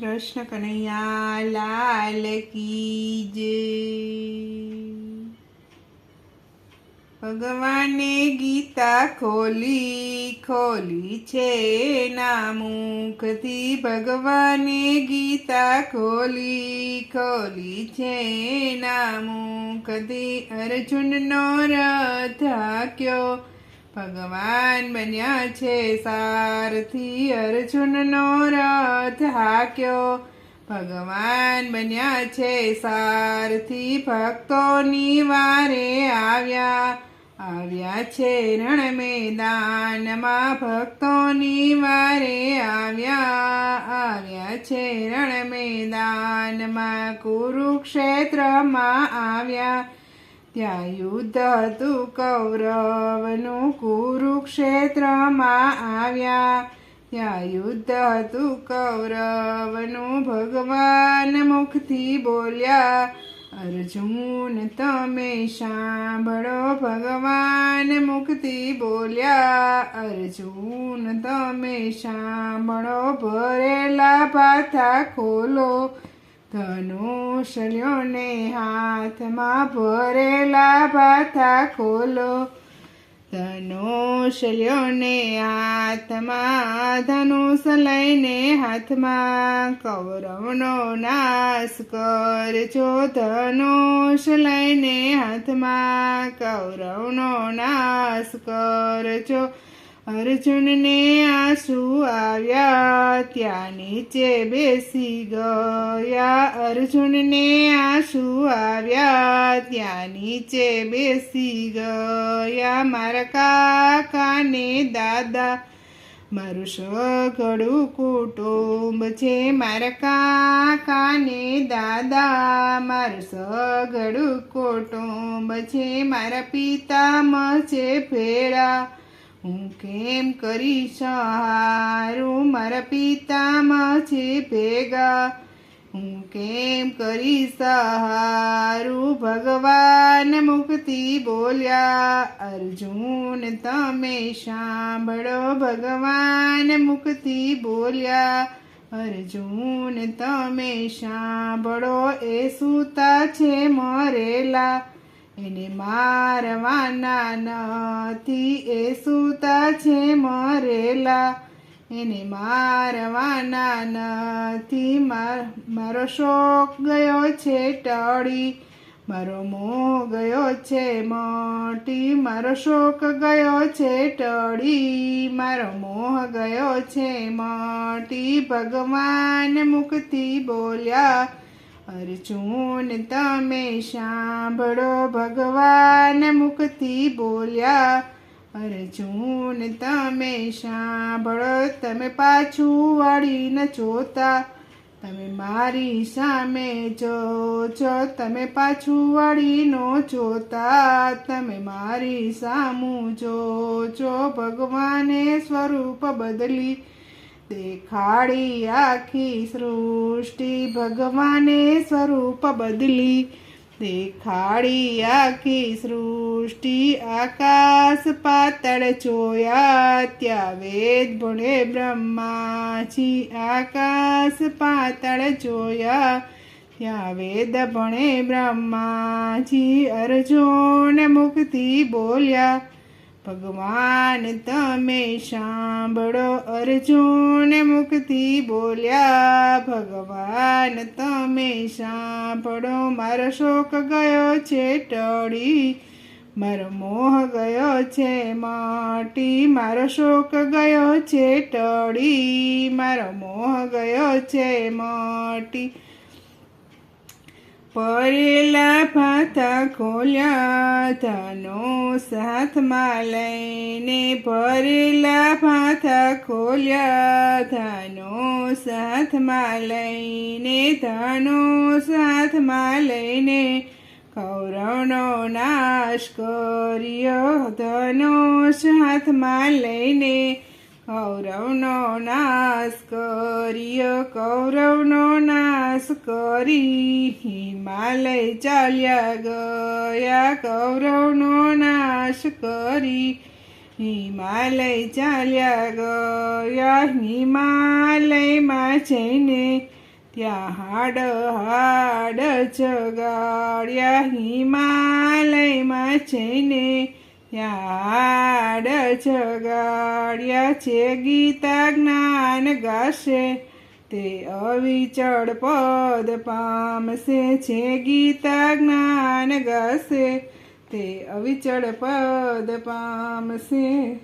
કૃષ્ણ કનૈયા, લાલ કી ભગવાને ગીતા ખોલી ખોલી છે ના મુખથી ભગવાને ગીતા ખોલી ખોલી છે ના મુખથી અર્જુનનો રથ હાક્યો ભગવાન બન્યા છે સારથી. અર્જુનનો રથ હાક્યો. ભગવાન બન્યા છે સારથી ભક્તોની વારે આવ્યા. આવ્યા છે રણ મેદાનમાં ભક્તોની વારે આવ્યા. આવ્યા છે રણ મેદાનમાં કુરુક્ષેત્રમાં આવ્યા. ત્યાં યુદ્ધ હતું કૌરવનું કુરુક્ષેત્રમાં આવ્યા. ત્યાં યુદ્ધ હતું કૌરવનું ભગવાન મુખથી બોલ્યા અર્જુન તમે સાંભળો ભગવાન મુખથી બોલ્યા અર્જુન તમે સાંભળો ભરેલા પાથા ખોલો ધનુષલ્યોને હાથમાં ભરેલા પાથા ખોલો ધનુષલ્યોને હાથમાં ધનુષ લઈને હાથમાં કૌરવનો નાશ કરજો. ધનુષ લઈને હાથમાં કૌરવનો નાશ કરજો. અર્જુનને આંસુ આવ્યા ત્યાં નીચે બેસી ગયા. અર્જુનને આંસુ આવ્યા ત્યાં નીચે બેસી ગયા. મારા કાકાને દાદા મારું સઘળું કુટુંબ છે. મારા કાકાને દાદા મારું સઘળું કુટુંબ છે. મારા પિતામાં છે ભેળા. હું કેમ કરી સહારું મારા પિતામાં છે ભેગા. હું કેમ કરી સહારું ભગવાન મુક્તિ બોલ્યા. અર્જુન, તમે સાંભળો. ભગવાન મુક્તિ બોલ્યા. અર્જુન, તમે સાંભળો. એ સૂતા છે મરેલા. એને મારવાના નથી, એ સૂતા છે મરેલા. એને મારવાના નથી મારો શોક ગયો છે ટળી. મારો મોહ ગયો છે મોટી. મારો શોક ગયો છે ટળી. મારો મોહ ગયો છે મોટી. ભગવાન મુક્તિ બોલ્યા. અર્જુન, તમે સાંભળો ભગવાન મુખથી બોલ્યા. અર્જુન, તમે સાંભળો, તમે પાછું વળીને જોતા. તમે મારી સામે જો છો તમે પાછું વળીનો જોતા. તમે મારી સામું જો છો ભગવાને સ્વરૂપ બદલી. દેખાડી આખી સૃષ્ટિ ભગવાને સ્વરૂપ બદલી. દેખાડી આખી સૃષ્ટિ આકાશ પાતળ જોયા ત્યાં વેદ ભણે બ્રહ્માજી આકાશ પાતળ જોયા ત્યાં વેદ ભણે બ્રહ્માજી અર્જુન મુક્તિ બોલ્યા. ભગવાન તમે સાંભળો અર્જુન મુખથી બોલ્યા, ભગવાન તમે સાંભળો, મારો શોક ગયો છે ટળી, મારો મોહ ગયો છે માટી, મારો શોક ગયો છે ટળી, મારો મોહ ગયો છે માટી. પરેલા ફાથા ખોલ્યા ધનો સાથમાં લઈને ભરેલા ફાથા ખોલ્યા ધનો સાથમાં લઈને ધનો સાથમાં લઈને કૌરવનો નાશ કર્યો ધનો સાથમાં લઈને કૌરવનો નાશ કર્યો કૌરવનો નાશ કરી હિમાલય ચાલ્યા ગયા, કૌરવનો નાશ કરી હિમાલય ચાલ્યા ગયા, હિમાલયમાં જઈને ત્યાં હાડ હાડ જગાડ્યા, હિમાલયમાં જઈને યાડ ચગાડ્યા છે ગીતા જ્ઞાન ગાશે. તે અવિચળ પદ પામશે છે ગીતા જ્ઞાન ગાશે. તે અવિચળ પદ પામશે.